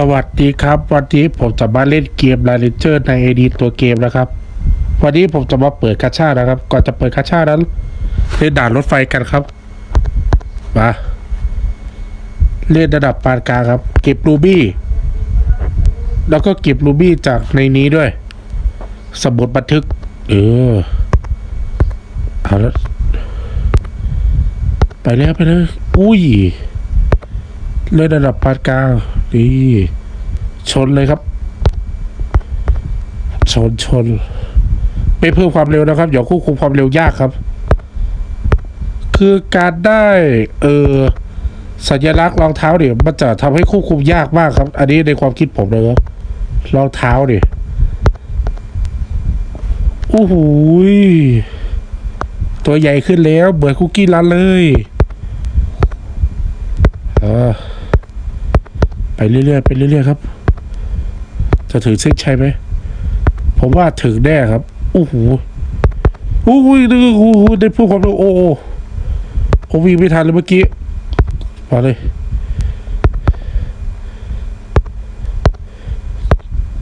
สวัสดีครับ วันนี้ผมจะมาเล่นเกมลาเลนเจอร์ในไอดีตัวเกมนะครับ วันนี้ผมจะมาเปิดกาชานะครับ ก่อนจะเปิดกาชานั้นเล่นด่านรถไฟกันครับมาเล่นระดับปานกลางครับ เก็บรูบี้แล้วก็เก็บรูบี้จากในนี้ด้วย สมุดบันทึก เออเอาละไปแล้วไปเลยอุ้ยเล่นระดับปานกลาง ดี ชนเลยครับ ชนชน ไม่เพิ่มความเร็วนะครับ เดี๋ยวควบคุมความเร็วยากครับ คือการได้ เออสัญลักษณ์รองเท้าเนี่ยมันจะทำให้ควบคุมยากมากครับ อันนี้ในความคิดผมเลยครับรองเท้าดิโอ้โหตัวใหญ่ขึ้นแล้วเหมือคุกกี้รันเลยเออ ไปเรื่อยๆไปเรื่อยๆครับ จะถึงเส้นชัยไหมผมว่าถึงแน่ครับโอ้โหโอ้โหโอ้โหได้พูดความรู้โอ้โหโอ้วิ่งไม่ทันเลยเมื่อกี้มาเลย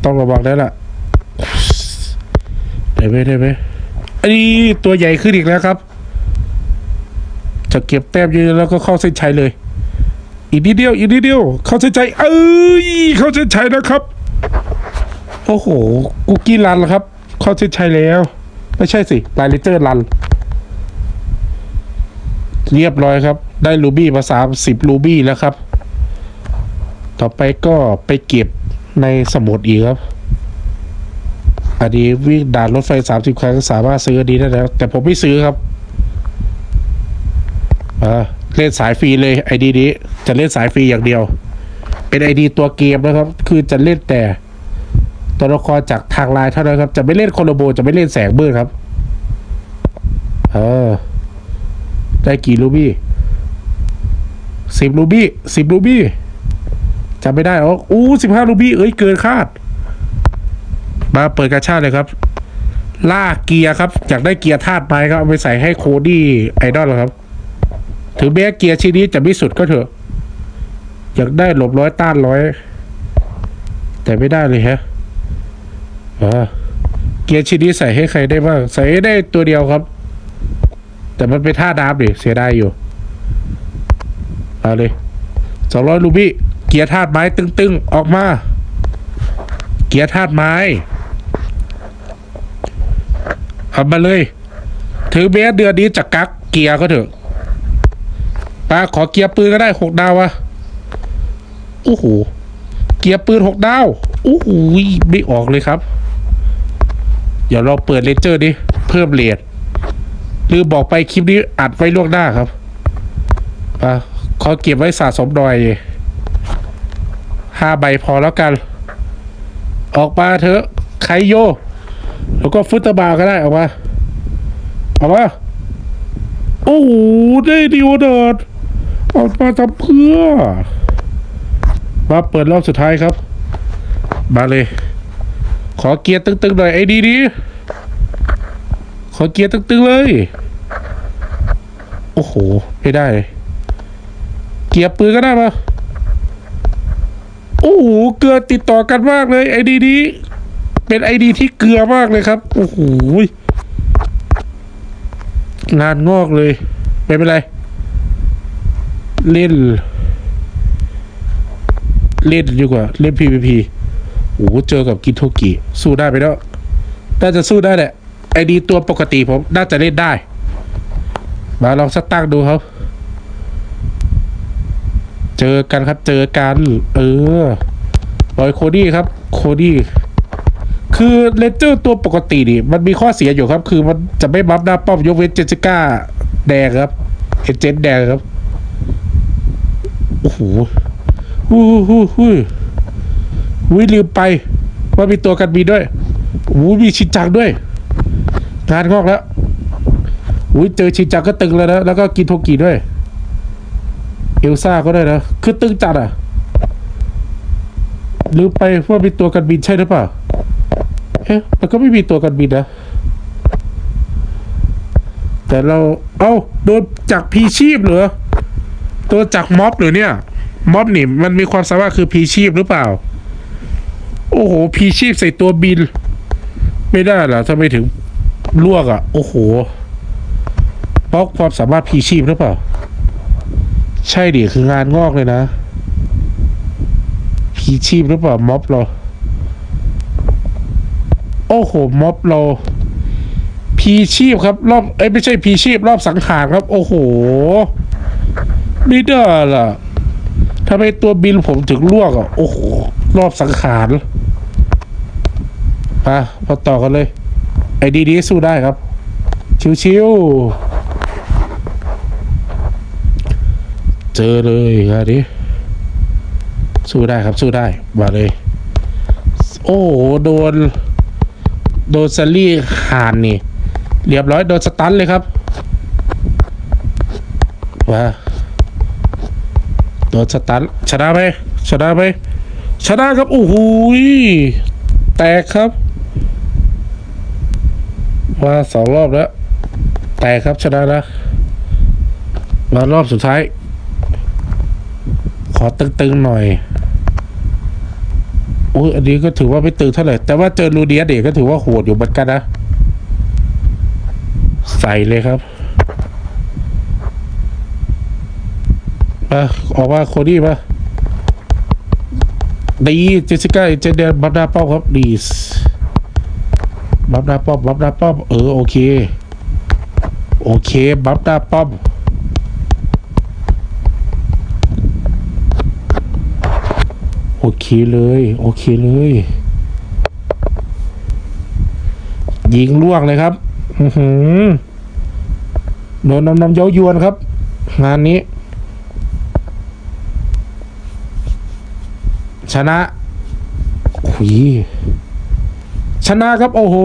ต้องระวังได้ละได้ไหมได้ไหมอันนี้ตัวใหญ่ขึ้นอีกแล้วครับ จะเก็บแต้มเยอะแล้วก็เข้าเส้นชัยเลย อีกนิดเดียวอีกนิดเดียว เข้าเส้นชัยเอ้ยเข้าเส้นชัยนะครับ โอ้โหกุกกี้รันแล้วครับ เข้าเส้นชัยแล้ว ไม่ใช่สิลายลิเตอร์รัน เรียบร้อยครับ ได้รูบี้มาสามสิบรูบี้แล้วครับ ต่อไปก็ไปเก็บในสมุดอีกครับอันนี้วิ่งด่านรถไฟสามสิบครั้งสามารถซื้ออันนี้ได้แล้ว แต่ผมไม่ซื้อครับเล่นสายฟรีเลยไอดีนี้ จะเล่นสายฟรีอย่างเดียว เป็นไอดีตัวเกมนะครับ คือจะเล่นแต่ตัวละครจากทางไลน์เท่านั้นครับ จะไม่เล่นโคโลโบ จะไม่เล่นแสงมืดครับ เออ ได้กี่รูบี้สิบรูบี้สิบรูบี้จำไม่ได้อ๋ออู้สิบห้ารูบี้เอ้ยเกินคาด มาเปิดกระชาเลยครับล่าเกียร์ครับอยากได้เกียร์ธาตุไม้ครับเอาไปใส่ให้โคดี้ไอดอลครับ ถึงแม้เกียร์ชิ้นนี้จะไม่สุดก็เถอะ อยากได้หลบร้อยต้านร้อย แต่ไม่ได้เลยฮะเกียร์ชิ้นนี้ใส่ให้ใครได้บ้าง ใส่ได้ตัวเดียวครับ แต่มันเป็นท่าดับดิเสียไดายอยู่เอาเลยสองร้อยลูบี้เกียร์ธาตุไม้ตึงๆ ออกมา เกียร์ธาตุไม้เอามาเลยถึงแม้เดือนนี้จะกักเกียร์ก็เถอะปาขอเกียร์ปืนก็ได้หกดาวอะ โอ้โห เกียร์ปืนหกดาว โอ้โหไม่ออกเลยครับ เดี๋ยวเราเปิดเลนเจอร์ดิ เพิ่มเลทลืมบอกไปคลิปนี้อัดไว้ล่วงหน้าครับปาขอเก็บไว้สะสมหน่อยห้าใบพอแล้วกัน ออกมาเถอะไคโย แล้วก็ฟุตตอร์บาก็ได้ออกมา ออกมา โอ้โห ได้ดีวเดิร์ดออกมาทำเพื่อ มาเปิดรอบสุดท้ายครับ มาเลย ขอเกียร์ตึงๆหน่อยไอ้ดีดีขอเกียร์ตึงๆเลย โอ้โห ไม่ได้เลยเกียร์ปืนก็ได้ปะโอ้โห เกลือติดต่อกันมากเลยไอ้ดีดีเป็นไอดีที่เกลือมากเลยครับ โอ้โหงานงอกเลย ไม่เป็นไร เล่น เล่นดีกว่า เล่น PVP โอ้เจอกับกินโทกิสู้ได้ไหมเนาะน่าจะสู้ได้แหละ ไอดีตัวปกติผม น่าจะเล่นได้ มาลองสตั้งดูครับ เจอกันครับเจอกัน เออรอยโคดี้ครับ โคดี้คือเลนเจอร์ตัวปกตินี่มันมีข้อเสียอยู่ครับ คือมันจะไม่บัฟหน้าป้อมยกเว้นเจสิก้าแดงครับเอเจนแดงครับ โอ้โห ฮู้ฮู้ฮู้วิลืมไป ว่ามีตัวกันบินด้วยโอ้มีชินจังด้วยงานงอกแล้วอุ้ยเจอชินจังก็ตึงแล้วนะแล้วก็กินโทกิด้วย เอลซ่าก็ได้นะคือตึงจัดอะลืมไปว่ามีตัวกันบินใช่หรือเปล่าเอ๊ะมันก็ไม่มีตัวกันบินนะแต่เรา เอ้าโดนจากพีชีพเหรอตัวจากม็อบหรือเนี่ย ม็อบนี่มันมีความสามารถคือพีชีพหรือเปล่า โอ้โห พีชีพใส่ตัวบิน ไม่ได้หรอทำไมถึงลวกอะ โอ้โหเพราะความสามารถพีชีพหรือเปล่า ใช่ดิคืองานงอกเลยนะ พีชีพหรือเปล่าม็อบเรา โอ้โหม็อบเราพีชีพครับรอบเอ้ยไม่ใช่พีชีพรอบสังหารครับ โอ้โหไม่ได้ล่ะ ทำไมตัวบินผมถึงลวกอะ โอ้โห รอบสังขารมาพอต่อกันเลย ไอ้ดีดีสู้ได้ครับ ชิวๆ เจอเลยครับดิสู้ได้ครับ สู้ได้ มาเลย โอ้โห โดน โดนซารี่หานนี่ เรียบร้อย โดนสตันเลยครับ มา โดนสตันชนะไหมชนะไหมชนะครับโอ้โหแตกครับ มาสองรอบแล้ว แตกครับชนะนะ มารอบสุดท้าย ขอตึงๆหน่อยอุ้ยอันนี้ก็ถือว่าไม่ตึงเท่าไหร่ แต่ว่าเจอลูเดียเด็กก็ถือว่าโหดอยู่เหมือนกันนะ ใส่เลยครับ มาออกมาโคดี้มาดีเจสิก้าเจเดียนบัฟดาป้อมครับดีสบัฟดาป้อมบัฟดาป้อมเออโอเค โอเคบัฟดาป้อมโอเคเลย โอเคเลย ยิงล่วงเลยครับโดนนำนำเย้ายวนครับ งานนี้ ชนะหุยชนะครับ โอ้โห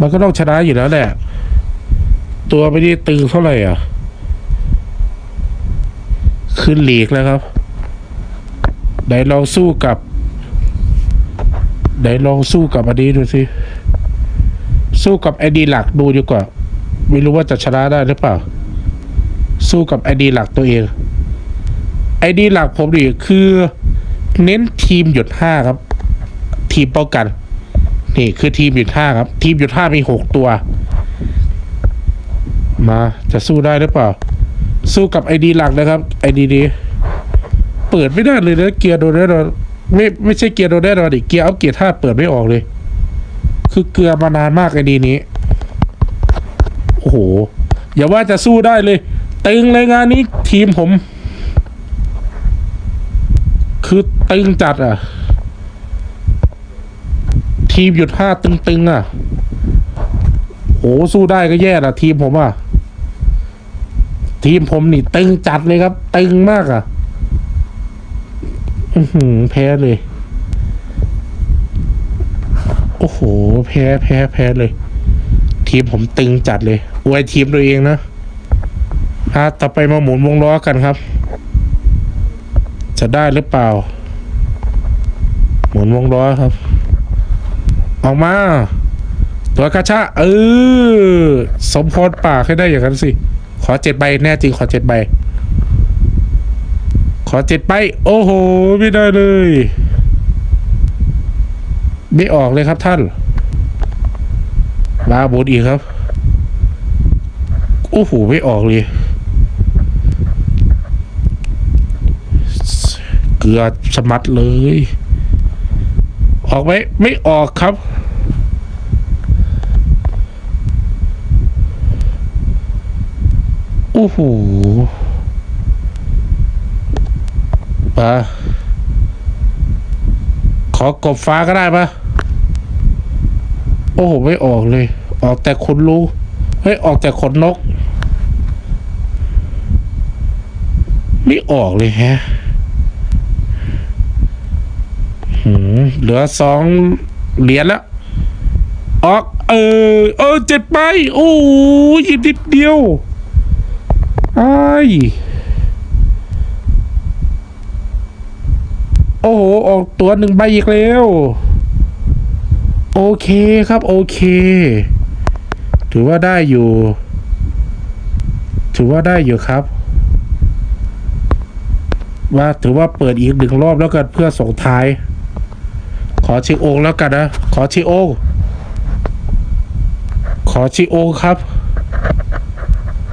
มันก็ต้องชนะอยู่แล้วแหละ ตัวไม่ได้ตึงเท่าไหร่อะ ขึ้นหลีกแล้วครับ ไหนลองสู้กับ ไหนลองสู้กับอันนี้ดูสิ สู้กับไอดีหลักดูดีกว่า ไม่รู้ว่าจะชนะได้หรือเปล่า สู้กับไอดีหลักตัวเอง ไอดีหลักผมนี่คือเน้นทีมหยุดห้าครับ ทีมป้องกัน นี่คือทีมหยุดห้าครับ ทีมหยุดห้ามีหกตัว มาจะสู้ได้หรือเปล่า สู้กับไอดีหลักนะครับไอดีนี้เปิดไม่ได้เลยนะเกียร์โดนแน่นอนไม่ไม่ใช่เกียร์โดนแน่นอนดิเกียร์เอาเกียร์ท่าเปิดไม่ออกเลย คือเกลือมานานมากไอดีนี้โอ้โหอย่าว่าจะสู้ได้เลย ตึงเลยงานนี้ทีมผม คือตึงจัดอะ ทีมหยุดห้าตึงๆอะโหสู้ได้ก็แย่ละทีมผมอะ ทีมผมนี่ตึงจัดเลยครับ ตึงมากอะอือหือแพ้เลย โอ้โห แพ้แพ้แพ้เลย ทีมผมตึงจัดเลยอวยทีมตัวเองนะฮะต่อไปมาหมุนวงล้อกันครับ จะได้หรือเปล่า หมุนวงล้อครับ ออกมา ตัวกระชะเออสมพรปากให้ได้อย่างนั้นสิ ขอเจ็ดใบแน่จริงขอเจ็ดใบ ขอเจ็ดใบ โอ้โห ไม่ได้เลย ไม่ออกเลยครับท่านมาบนอีกครับ โอ้โห ไม่ออกเลย เกลือสมัดเลย ออกไหมไม่ออกครับโอ้โหปะขอกบฟ้าก็ได้ปะโอ้โห ไม่ออกเลย ออกแต่ขนลูเฮ้ยออกแต่ขนนก ไม่ออกเลยแฮะ หืม เหลือสองเหรียญแล้ว ออก เออ เออเจ็ดใบโอ้ยอีกนิดเดียวไอ้โอ้โห ออกตัวหนึ่งใบอีกแล้ว โอเคครับ โอเค ถือว่าได้อยู่ ถือว่าได้อยู่ครับ ว่าถือว่าเปิดอีกหนึ่งรอบแล้วกันเพื่อส่งท้าย ขอชิโองแล้วกันนะ ขอชิโองขอชิโองครับ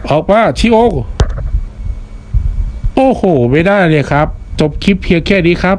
ออกมาชิโองโอ้โห ไม่ได้เลยครับ จบคลิปเพียงแค่นี้ครับ